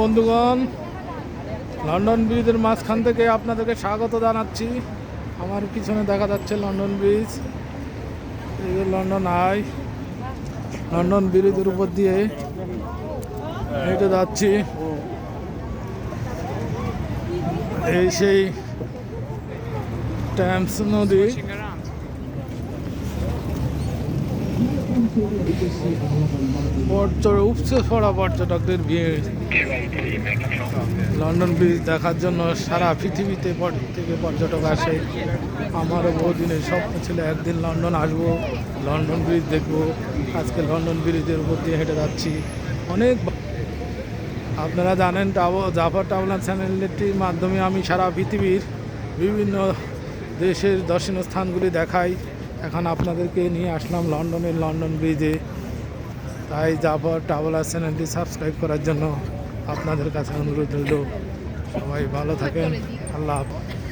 বন্ধুগণ, লন্ডন ব্রিজের মাঝখান থেকে আপনাদেরকে স্বাগত জানাচ্ছি। আমার পিছনে দেখা যাচ্ছে London Bridge. London Eye London ব্রিজের উপর দিয়ে হেঁটে যাচ্ছি। এই সেই ট্যামস নদী পর্যটক উপচে পর্যটকদের ভিড়। লন্ডন ব্রিজ দেখার জন্য সারা পৃথিবীতে থেকে পর্যটক আসে। আমারও বহুদিনের স্বপ্ন ছিল একদিন লন্ডন আসব, লন্ডন ব্রিজ দেখব। আজকে লন্ডন ব্রিজের উপর দিয়ে হেঁটে যাচ্ছি। অনেক আপনারা জানেন জাফর টাবলা চ্যানেলটির মাধ্যমে আমি সারা পৃথিবীর বিভিন্ন দেশের দর্শনীয় স্থানগুলি দেখাই। এখন আপনাদেরকে নিয়ে আসলাম লন্ডনের লন্ডন ব্রিজে। তাই জাফর ট্রাভেলার চ্যানেলটি সাবস্ক্রাইব করার জন্য আপনাদের কাছে অনুরোধ রইল। সবাই ভালো থাকেন। আল্লাহ হাফেজ।